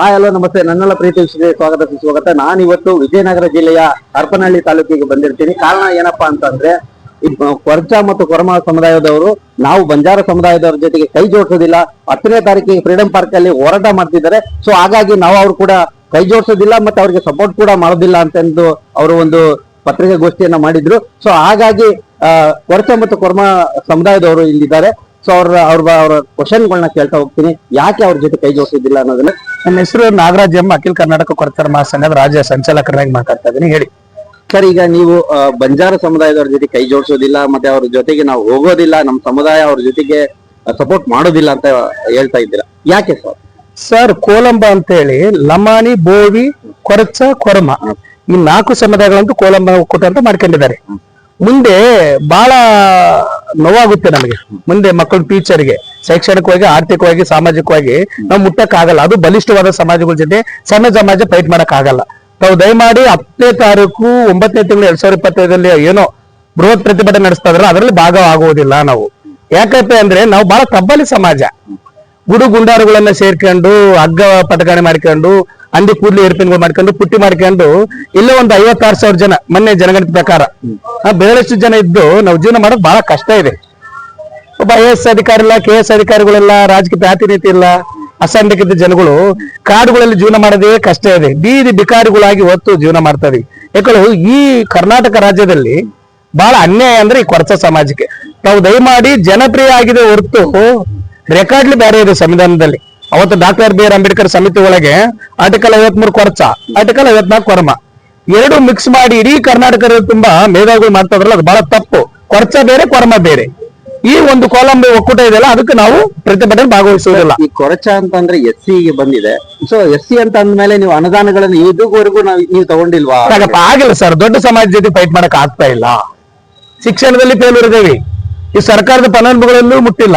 Hi, hello, ನಮಸ್ತೆ. ನನ್ನೆಲ್ಲ ಪ್ರೀತಿ ವೀಕ್ಷಕರಿಗೆ ಸ್ವಾಗತ. ಸುಸ್ವಾಗತ. ನಾನು ಇವತ್ತು ವಿಜಯನಗರ ಜಿಲ್ಲೆಯ ಹರಪನಹಳ್ಳಿ ತಾಲೂಕಿಗೆ ಬಂದಿರ್ತೀನಿ. ಕಾರಣ ಏನಪ್ಪಾ ಅಂತಂದ್ರೆ ಕೊರ್ಚ ಮತ್ತು ಕೊರಮ ಸಮುದಾಯದವರು, ನಾವು ಬಂಜಾರ ಸಮುದಾಯದವರ ಜೊತೆಗೆ ಕೈ ಜೋಡಿಸೋದಿಲ್ಲ. ಹತ್ತನೇ ತಾರೀಕಿಗೆ ಫ್ರೀಡಂ ಪಾರ್ಕ್ ಅಲ್ಲಿ ಹೋರಾಟ ಮಾಡ್ತಿದ್ದಾರೆ. ಸೊ ಹಾಗಾಗಿ ನಾವು ಅವ್ರು ಕೂಡ ಕೈ ಜೋಡಿಸೋದಿಲ್ಲ ಮತ್ತೆ ಅವ್ರಿಗೆ ಸಪೋರ್ಟ್ ಕೂಡ ಮಾಡೋದಿಲ್ಲ ಅಂತಂದು ಅವರು ಒಂದು ಪತ್ರಿಕೆ ಗೋಷ್ಠಿಯನ್ನ ಮಾಡಿದ್ರು. ಸೊ ಹಾಗಾಗಿ ಕೊರಚ ಮತ್ತು ಕೊರ್ಮ ಸಮುದಾಯದವರು ಇಲ್ಲಿದ್ದಾರೆ. ಸೊ ಅವ್ರ ಅವ್ರ ಅವರ ಕ್ವಶನ್ಗಳನ್ನ ಕೇಳ್ತಾ ಹೋಗ್ತೀನಿ. ಯಾಕೆ ಅವ್ರ ಜೊತೆ ಕೈ ಜೋಡಿಸೋದಿಲ್ಲ ಅನ್ನೋದನ್ನ? ನನ್ನ ಹೆಸರು ನಾಗರಾಜ್ ಎಂ ಅಖಿಲ್ ಕರ್ನಾಟಕ ಕೊರತರ ಮಹಾಸಂಘದ ರಾಜ್ಯ ಸಂಚಾಲಕರಾಗಿ ಮಾತಾಡ್ತಾ ಇದ್ದೀನಿ. ಹೇಳಿ. ಸರ್ ಈಗ ನೀವು ಬಂಜಾರ ಸಮುದಾಯದವ್ರ ಜೊತೆ ಕೈ ಜೋಡಿಸೋದಿಲ್ಲ ಮತ್ತೆ ಅವ್ರ ಜೊತೆಗೆ ನಾವು ಹೋಗೋದಿಲ್ಲ ನಮ್ಮ ಸಮುದಾಯ ಅವ್ರ ಜೊತೆಗೆ ಸಪೋರ್ಟ್ ಮಾಡೋದಿಲ್ಲ ಅಂತ ಹೇಳ್ತಾ ಇದ್ದೀರಾ? ಯಾಕೆ ಸರ್? ಸರ್ ಕೋಲಂಬ ಅಂತ ಹೇಳಿ ಲಮಾನಿ ಬೋವಿ ಕೊರಚ ಕೊರಮ. ಈ ನಾಲ್ಕು ಸಮುದಾಯಗಳಂತೂ ಕೋಲಂಬ ಒಕ್ಕೂಟ ಅಂತ ಮಾಡ್ಕೊಂಡಿದ್ದಾರೆ ಮುಂದೆ ಬಹಳ ನೋವಾಗುತ್ತೆ ನಮಗೆ. ಮುಂದೆ ಮಕ್ಕಳ ಟೀಚರ್ಗೆ ಶೈಕ್ಷಣಿಕವಾಗಿ, ಆರ್ಥಿಕವಾಗಿ, ಸಾಮಾಜಿಕವಾಗಿ ನಾವು ಮುಟ್ಟಕ್ ಆಗಲ್ಲ ಅದು ಬಲಿಷ್ಠವಾದ ಸಮಾಜಗಳ ಜೊತೆ ಸಣ್ಣ ಸಮಾಜ ಫೈಟ್ ಮಾಡೋಕ್ಕಾಗಲ್ಲ. ತಾವು ದಯಮಾಡಿ ಹತ್ತನೇ ತಾರೀಕು, ಒಂಬತ್ತನೇ ತಿಂಗಳು ಎರಡ್ ಸಾವಿರದ ಇಪ್ಪತ್ತೈದರಲ್ಲಿ ಏನೋ ಬೃಹತ್ ಪ್ರತಿಭಟನೆ ನಡೆಸ್ತಾ ಇದ್ರೆ ಅದರಲ್ಲಿ ಭಾಗವಾಗುವುದಿಲ್ಲ ನಾವು. ಯಾಕಪ್ಪ ಅಂದ್ರೆ ನಾವು ಬಹಳ ತಬ್ಬಲಿ ಸಮಾಜ. ಗುಡು ಗುಂಡಾರುಗಳನ್ನ ಸೇರ್ಕೊಂಡು, ಹಗ್ಗ ಪಟಕಾಣೆ ಮಾಡ್ಕೊಂಡು ಅಂದಿ ಕೂಡ್ಲಿ ಏರ್ಪಿನ್ಗಳು ಮಾಡ್ಕೊಂಡು, ಪುಟ್ಟಿ ಮಾಡ್ಕೊಂಡು, ಇಲ್ಲೇ ಒಂದು ಐವತ್ತಾರು ಸಾವಿರ ಜನ, ಮೊನ್ನೆ ಜನಗಣತಿ ಪ್ರಕಾರ. ಬಹಳಷ್ಟು ಜನ ಇದ್ದು ನಾವು ಜೀವನ ಮಾಡೋದು ಬಹಳ ಕಷ್ಟ ಇದೆ. ಒಬ್ಬ ಐ ಎಸ್ ಅಧಿಕಾರಿ ಇಲ್ಲ ಕೆ ಎಸ್ ಅಧಿಕಾರಿಗಳೆಲ್ಲ, ರಾಜಕೀಯ ಪ್ರಾತಿನಿಧ್ಯ ಇಲ್ಲ, ಅಸಂಘಟಿತ ಜನಗಳು ಕಾಡುಗಳಲ್ಲಿ ಜೀವನ ಮಾಡೋದೇ ಕಷ್ಟ ಇದೆ. ಬೀದಿ ಬಿಕಾರಿಗಳಾಗಿ ಹೊತ್ತು ಜೀವನ ಮಾಡ್ತಾ ಇದೀವಿ ಯಾಕಂದ್ರೆ ಈ ಕರ್ನಾಟಕ ರಾಜ್ಯದಲ್ಲಿ ಬಹಳ ಅನ್ಯಾಯ ಅಂದ್ರೆ ಈ ಕೊರಚ ಸಮಾಜಕ್ಕೆ. ನಾವು ದಯಮಾಡಿ ಜನಪ್ರಿಯ ಆಗಿದೆ ಹೊರತು ರೆಕಾರ್ಡ್ಲಿ ಬೇರೆ ಇದೆ ಸಂವಿಧಾನದಲ್ಲಿ. ಅವತ್ತು ಡಾಕ್ಟರ್ ಬಿ ಆರ್ ಅಂಬೇಡ್ಕರ್ ಸಮಿತಿ ಒಳಗೆ ಆರ್ಟಿಕಲ್ ಐವತ್ಮೂರು ಕೊರಚ ಆರ್ಟಿಕಲ್ ಐವತ್ನಾಲ್ಕು ಕೊರಮ. ಎರಡು ಮಿಕ್ಸ್ ಮಾಡಿ ಇಡೀ ಕರ್ನಾಟಕದ ತುಂಬಾ ಮೇಧಾವಿಗಳು ಮಾಡ್ತಾ ಇದ್ರಲ್ಲ ಅದು ಬಹಳ ತಪ್ಪು. ಕೊರಚ ಬೇರೆ ಕೊರಮ ಬೇರೆ. ಈ ಒಂದು ಕಾಲಂ ಒಕ್ಕೂಟ ಇದೆಲ್ಲ ಅದಕ್ಕೆ ನಾವು ಪ್ರತಿಭಟನೆ ಭಾಗವಹಿಸುವುದಿಲ್ಲ. ಈ ಕೊರಚ ಅಂತಂದ್ರೆ ಎಸ್ಗೆ ಬಂದಿದೆ. ಸೊ ಎಸ್ ಸಿ ಅಂತ ಅಂದ್ಮೇಲೆ ನೀವು ಅನುದಾನಗಳನ್ನು ಇದುವರೆಗೂ ನಾವು ನೀವು ತಗೊಂಡಿಲ್ವಾ? ಆಗಿಲ್ಲ ಸರ್. ದೊಡ್ಡ ಸಮಾಜ ಜೊತೆ ಫೈಟ್ ಮಾಡಕ್ ಆಗ್ತಾ ಇಲ್ಲ. ಶಿಕ್ಷಣದಲ್ಲಿ ಫೇಲ್ಯೂರ್ ಇದೇವಿ ಈ ಸರ್ಕಾರದ ಫಲಾನುಭವಿಗಳಲ್ಲೂ ಮುಟ್ಟಿಲ್ಲ.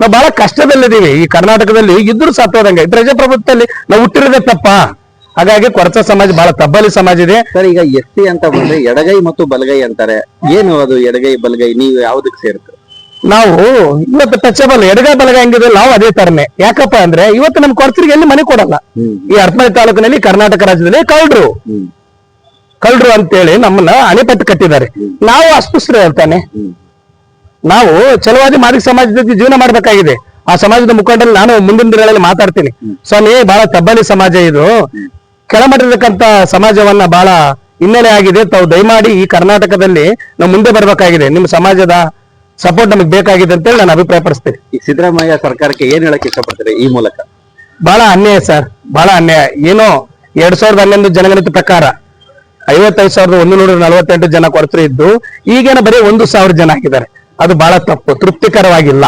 ನಾವು ಬಹಳ ಕಷ್ಟದಲ್ಲಿದ್ದೀವಿ. ಈ ಕರ್ನಾಟಕದಲ್ಲಿ ಇದ್ರು ಸತ್ತೋದಂಗೆ ಪ್ರಜಾಪ್ರಭುತ್ವದಲ್ಲಿ ನಾವು ಹುಟ್ಟಿರೋದೇ ತಪ್ಪ. ಹಾಗಾಗಿ ಕೊರಚ ಸಮಾಜ ಬಹಳ ತಬ್ಬಲಿ ಸಮಾಜ ಇದೆ. ಸರ್ ಈಗ ಎಸ್ ಸಿ ಅಂತ ಬಂದ್ರೆ ಎಡಗೈ ಮತ್ತು ಬಲಗೈ ಅಂತಾರೆ. ಏನು ಅದು ಎಡಗೈ ಬಲಗೈ? ನೀವು ಯಾವ್ದಕ್ಕೆ ಸೇರುತ್ತೆ ನಾವು ಇವತ್ತು ಟಚಬಲ್ ಎಡಗೈ ಬಲಗೈ ಹೆಂಗಿದೆ ನಾವು ಅದೇ ತರನೇ ಯಾಕಪ್ಪ ಅಂದ್ರೆ ಇವತ್ತು ನಮ್ ಕೊರಚರಿಗೆ ಎಲ್ಲಿ ಮನೆ ಕೊಡಲ್ಲ. ಈ ಹರಪನಹಳ್ಳಿ ತಾಲೂಕಿನಲ್ಲಿ ಕರ್ನಾಟಕ ರಾಜ್ಯದಲ್ಲಿ ಕಳ್ರು ಕಳ್ಳರು ಕಳ್ರು ಅಂತೇಳಿ ನಮ್ಮನ್ನ ಅಣೆಪಟ್ಟು ಕಟ್ಟಿದ್ದಾರೆ. ನಾವು ಅಸ್ಪೃಶ್ಯರು ಹೇಳ್ತಾನೆ ನಾವು ಚಲುವಾಗಿ ಮಾದಿಕ ಸಮಾಜದ ಜೊತೆ ಜೀವನ ಮಾಡ್ಬೇಕಾಗಿದೆ. ಆ ಸಮಾಜದ ಮುಖಂಡರಲ್ಲಿ ನಾನು ಮುಂದಿನ ದಿನಗಳಲ್ಲಿ ಮಾತಾಡ್ತೀನಿ. ಸ್ವಾಮಿ ಬಹಳ ತಬ್ಬಲಿ ಸಮಾಜ ಇದು. ಕೆಳಮಟ್ಟಿರತಕ್ಕಂತ ಸಮಾಜವನ್ನ ಬಹಳ ಹಿನ್ನೆಲೆ ಆಗಿದೆ. ತಾವು ದಯಮಾಡಿ ಈ ಕರ್ನಾಟಕದಲ್ಲಿ ನಾವು ಮುಂದೆ ಬರಬೇಕಾಗಿದೆ. ನಿಮ್ಮ ಸಮಾಜದ ಸಪೋರ್ಟ್ ನಮಗೆ ಬೇಕಾಗಿದೆ ಅಂತ ಹೇಳಿ ನಾನು ಅಭಿಪ್ರಾಯ ಪಡಿಸ್ತೇನೆ ಈ ಸಿದ್ದರಾಮಯ್ಯ ಸರ್ಕಾರಕ್ಕೆ ಏನ್ ಹೇಳಕ್ ಇಷ್ಟಪಡ್ತಾರೆ ಈ ಮೂಲಕ? ಬಹಳ ಅನ್ಯಾಯ ಸರ್. ಬಹಳ ಅನ್ಯಾಯ. ಏನೋ ಎರಡ್ ಸಾವಿರದ ಹನ್ನೊಂದು ಜನಗಣತಿ ಪ್ರಕಾರ ಐವತ್ತೈದು ಸಾವಿರದ ಒಂದು ನೂರ ನಲವತ್ತೆಂಟು ಜನ ಕೊರತರು ಇದ್ದು ಈಗೇನ ಬರೀ ಒಂದು ಸಾವಿರ ಜನ ಹಾಕಿದ್ದಾರೆ ಅದು ಬಹಳ ತಪ್ಪು, ತೃಪ್ತಿಕರವಾಗಿಲ್ಲ.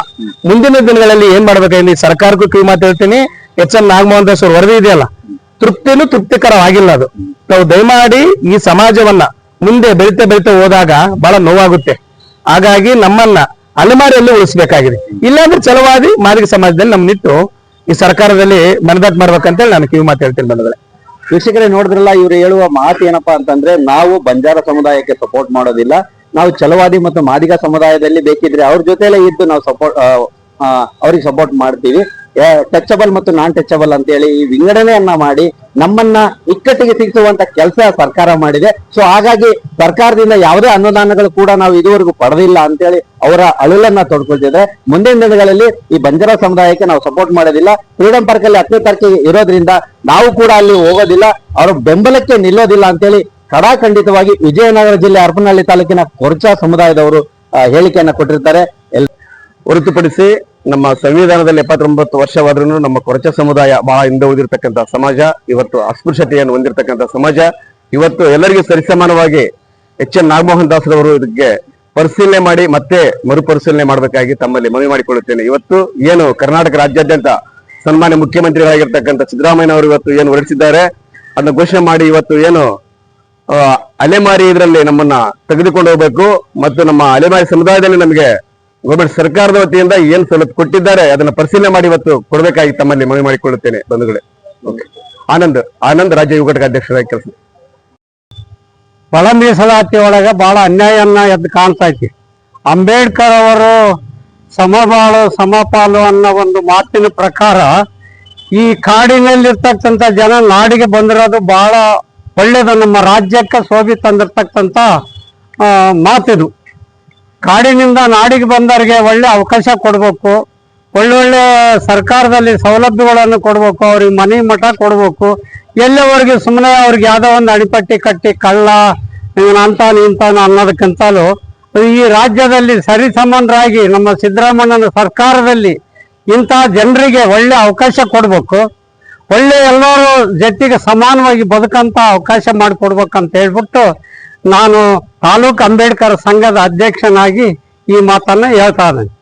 ಮುಂದಿನ ದಿನಗಳಲ್ಲಿ ಏನ್ ಮಾಡ್ಬೇಕು? ಇಲ್ಲಿ ಸರ್ಕಾರಕ್ಕೂ ಕಿವಿ ಮಾತು ಹೇಳ್ತೀನಿ. ಎಚ್ ಎನ್ ನಾಗಮೋಹನ್ ದಾಸ್ ಅವ್ರ ವರದಿ ಇದೆಯಲ್ಲ? ತೃಪ್ತಿನೂ ತೃಪ್ತಿಕರವಾಗಿಲ್ಲ ಅದು. ನಾವು ದಯಮಾಡಿ ಈ ಸಮಾಜವನ್ನ ಮುಂದೆ ಬೆಳಿತಾ ಬೆಳಿತಾ ಹೋದಾಗ ಬಹಳ ನೋವಾಗುತ್ತೆ. ಹಾಗಾಗಿ ನಮ್ಮನ್ನ ಅಲೆಮಾರಿಯಲ್ಲಿ ಉಳಿಸ್ಬೇಕಾಗಿದೆ. ಇಲ್ಲಾಂದ್ರೆ ಚಲವಾದಿ ಮಾದಿಗ ಸಮಾಜದಲ್ಲಿ ನಮ್ಮನ್ನಿಟ್ಟು ಈ ಸರ್ಕಾರದಲ್ಲಿ ಮನದಾಟ್ ಮಾಡ್ಬೇಕಂತೇಳಿ ನಾನು ಕಿವಿ ಮಾತು ಹೇಳ್ತೀನಿ ಬಂಧುಗಳೇ. ವೀಕ್ಷಕರೇ, ನೋಡಿದ್ರಲ್ಲ, ಇವ್ರು ಹೇಳುವ ಮಾತು ಏನಪ್ಪಾ ಅಂತಂದ್ರೆ, ನಾವು ಬಂಜಾರ ಸಮುದಾಯಕ್ಕೆ ಸಪೋರ್ಟ್ ಮಾಡೋದಿಲ್ಲ. ನಾವು ಛಲವಾದಿ ಮತ್ತು ಮಾದಿಗ ಸಮುದಾಯದಲ್ಲಿ ಬೇಕಿದ್ರೆ ಅವ್ರ ಜೊತೆಲೇ ಇದ್ದು ನಾವು ಸಪೋರ್ಟ್ ಅವ್ರಿಗೆ ಸಪೋರ್ಟ್ ಮಾಡ್ತೀವಿ. ಟಚಬಲ್ ಮತ್ತು ನಾನ್ ಟಚಬಲ್ ಅಂತ ಹೇಳಿ ಈ ವಿಂಗಡಣೆಯನ್ನ ಮಾಡಿ ನಮ್ಮನ್ನ ಇಕ್ಕಟ್ಟಿಗೆ ಸಿಗಿಸುವಂತ ಕೆಲಸ ಸರ್ಕಾರ ಮಾಡಿದೆ. ಸೊ ಹಾಗಾಗಿ ಸರ್ಕಾರದಿಂದ ಯಾವುದೇ ಅನುದಾನಗಳು ಕೂಡ ನಾವು ಇದುವರೆಗೂ ಪಡೆದಿಲ್ಲ ಅಂತೇಳಿ ಅವರ ಅಳಲನ್ನ ತೊಡ್ಕೊಳ್ತಿದ್ರೆ ಮುಂದಿನ ದಿನಗಳಲ್ಲಿ ಈ ಬಂಜಾರ ಸಮುದಾಯಕ್ಕೆ ನಾವು ಸಪೋರ್ಟ್ ಮಾಡೋದಿಲ್ಲ. ಫ್ರೀಡಂ ಪಾರ್ಕ್ ಅಲ್ಲಿ ಹತ್ತನೇ ತಾರೀಕಿಗೆ ಇರೋದ್ರಿಂದ ನಾವು ಕೂಡ ಅಲ್ಲಿ ಹೋಗೋದಿಲ್ಲ. ಅವರ ಬೆಂಬಲಕ್ಕೆ ನಿಲ್ಲೋದಿಲ್ಲ ಅಂತೇಳಿ ಕಡಾಖಂಡಿತವಾಗಿ ವಿಜಯನಗರ ಜಿಲ್ಲೆ ಹರಪನಹಳ್ಳಿ ತಾಲೂಕಿನ ಕೊರ್ಚಾ ಸಮುದಾಯದವರು ಹೇಳಿಕೆಯನ್ನ ಕೊಟ್ಟಿರ್ತಾರೆ. ಎಲ್ ಹೊರತುಪಡಿಸಿ ನಮ್ಮ ಸಂವಿಧಾನದಲ್ಲಿ ಎಪ್ಪತ್ತೊಂಬತ್ತು ವರ್ಷವಾದ್ರೂ ನಮ್ಮ ಕೊರಚ ಸಮುದಾಯ ಬಹಳ ಹಿಂದೆ ಉಳಿದಿರ್ತಕ್ಕಂಥ ಸಮಾಜ, ಇವತ್ತು ಅಸ್ಪೃಶ್ಯತೆಯನ್ನು ಹೊಂದಿರತಕ್ಕಂಥ ಸಮಾಜ, ಇವತ್ತು ಎಲ್ಲರಿಗೂ ಸರಿಸಮಾನವಾಗಿ ಎಚ್ ಎನ್ ನಾಗಮೋಹನ್ ಅವರು ಇದಕ್ಕೆ ಪರಿಶೀಲನೆ ಮಾಡಿ ಮತ್ತೆ ಮರುಪರಿಶೀಲನೆ ಮಾಡಬೇಕಾಗಿ ತಮ್ಮಲ್ಲಿ ಮನವಿ ಮಾಡಿಕೊಳ್ಳುತ್ತೇನೆ. ಇವತ್ತು ಏನು ಕರ್ನಾಟಕ ರಾಜ್ಯಾದ್ಯಂತ ಸನ್ಮಾನ್ಯ ಮುಖ್ಯಮಂತ್ರಿಗಳಾಗಿರ್ತಕ್ಕಂಥ ಸಿದ್ದರಾಮಯ್ಯನವರು ಇವತ್ತು ಏನು ಹೊರಡಿಸಿದ್ದಾರೆ, ಅದನ್ನ ಘೋಷಣೆ ಮಾಡಿ ಇವತ್ತು ಏನು ಅಲೆಮಾರಿ ಇದರಲ್ಲಿ ನಮ್ಮನ್ನ ತೆಗೆದುಕೊಂಡು ಹೋಗ್ಬೇಕು ಮತ್ತು ನಮ್ಮ ಅಲೆಮಾರಿ ಸಮುದಾಯದಲ್ಲಿ ನಮಗೆ ಗೌರ್ಮೆಂಟ್ ಸರ್ಕಾರದ ವತಿಯಿಂದ ಏನ್ ಸವಲತ್ತು ಕೊಟ್ಟಿದ್ದಾರೆ ಅದನ್ನ ಪರಿಶೀಲನೆ ಮಾಡಿ ಇವತ್ತು ಕೊಡಬೇಕಾಗಿ ತಮ್ಮಲ್ಲಿ ಮನವಿ ಮಾಡಿಕೊಳ್ಳುತ್ತೇನೆ, ಬಂಧುಗಳೇ. ಆನಂದ್ ಆನಂದ್ ರಾಜ್ಯ ಯುವ ಘಟಕ ಅಧ್ಯಕ್ಷರಾಗಿ ಕೆಲಸ. ಬಳ ಮೀಸಲಾತಿ ಒಳಗೆ ಬಹಳ ಅನ್ಯಾಯನ್ನ ಎದ್ದು ಕಾಣ್ತಾ ಐತಿ ಅಂಬೇಡ್ಕರ್ ಅವರು ಸಮಬಾಳು, ಸಮಪಾಲು ಅನ್ನೋ ಒಂದು ಮಾತಿನ ಪ್ರಕಾರ ಈ ಕಾಡಿನಲ್ಲಿರ್ತಕ್ಕಂಥ ಜನ ನಾಡಿಗೆ ಬಂದಿರೋದು ಬಹಳ ಒಳ್ಳೇದು ನಮ್ಮ ರಾಜ್ಯಕ್ಕೆ ಶೋಭೆ ತಂದಿರ್ತಕ್ಕಂಥ ಮಾತಿದು. ಕಾಡಿನಿಂದ ನಾಡಿಗೆ ಬಂದವರಿಗೆ ಒಳ್ಳೆ ಅವಕಾಶ ಕೊಡಬೇಕು. ಒಳ್ಳೊಳ್ಳೆ ಸರ್ಕಾರದಲ್ಲಿ ಸೌಲಭ್ಯಗಳನ್ನು ಕೊಡಬೇಕು. ಅವ್ರಿಗೆ ಮನೆ ಮಠ ಕೊಡಬೇಕು. ಎಲ್ಲವರೆಗೆ ಸುಮ್ಮನೆ ಅವ್ರಿಗೆ ಯಾವುದೋ ಒಂದು ಅಡಿಪಟ್ಟಿ ಕಟ್ಟಿ ಕಳ್ಳ ಅಂತಾನು ಇಂತಾನ ಅನ್ನೋದಕ್ಕಿಂತಲೂ ಈ ರಾಜ್ಯದಲ್ಲಿ ಸರಿಸಮಾನರಾಗಿ ನಮ್ಮ ಸಿದ್ದರಾಮಣ್ಣನ ಸರ್ಕಾರದಲ್ಲಿ ಇಂಥ ಜನರಿಗೆ ಒಳ್ಳೆ ಅವಕಾಶ ಕೊಡಬೇಕು. ಒಳ್ಳೆ ಎಲ್ಲರೂ ಜೊತೆಗೆ ಸಮಾನವಾಗಿ ಬದುಕಂತ ಅವಕಾಶ ಮಾಡಿಕೊಡ್ಬೇಕಂತ ಹೇಳ್ಬಿಟ್ಟು ನಾನು ತಾಲೂಕು ಅಂಬೇಡ್ಕರ್ ಸಂಘದ ಅಧ್ಯಕ್ಷನಾಗಿ ಈ ಮಾತನ್ನು ಹೇಳ್ತಾ ಇದ್ದೇನೆ.